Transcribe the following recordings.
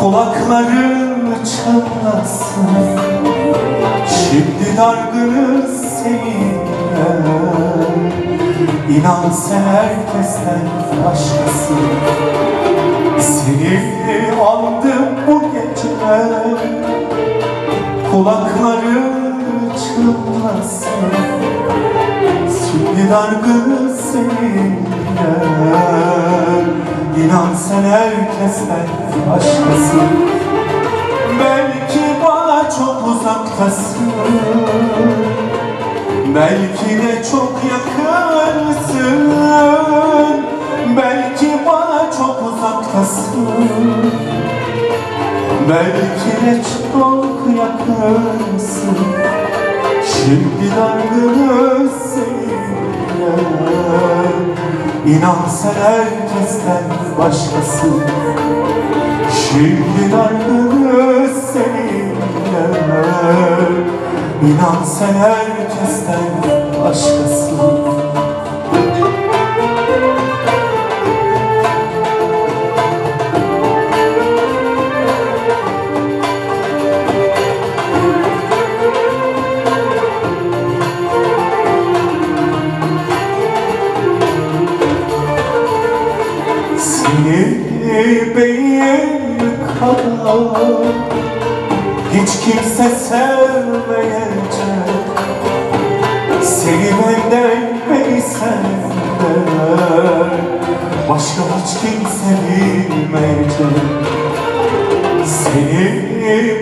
kulaklarım çınlasın Şimdi dargınız seninle İnan sen herkesten başkasın Seninle andım bu gece Kulaklarım çınlasın Şimdi dargınız seninle İnan sen herkesten başkasın. Belki bana çok uzaktasın. Belki de çok yakınsın. Belki bana çok uzaktasın. Belki de çok yakınsın. Şimdi dargınız seninle İnan sen herkesten başkasın Şimdi dargınız seninle. İnan sen herkesten başkasın benim kadar Hiç kimse sevmeyecek. Seni benden beni senden Başka hiç kimse bilmeyecek. Seni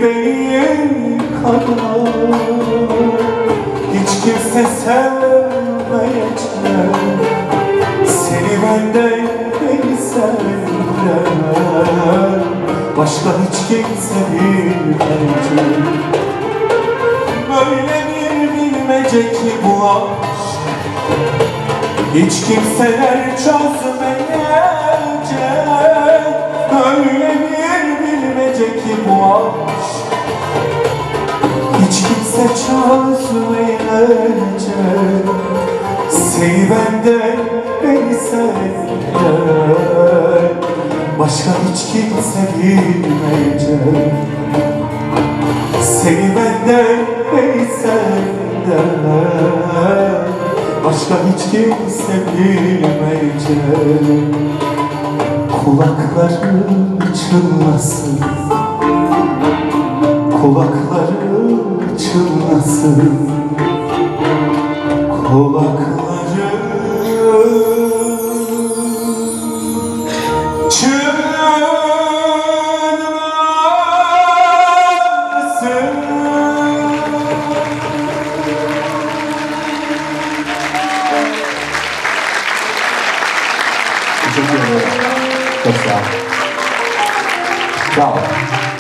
benim kadar Hiç kimse sevmeyecek. Seni benden Başka hiç kimse bilmeyecek. Böyle bir bilmece ki bu aşk. Hiç kimseler çözmeyecek. Öyle bir bilmece ki bu aşk. Hiç kimse çözmeyecek. Seni benden beni senden Başka hiç kimse bilmeyecek. Seni benden ey Başka hiç kimse bilmeyecek. Kulakları çınlasın. Kulakları çınlasın. Kulakları 谢谢。你们再次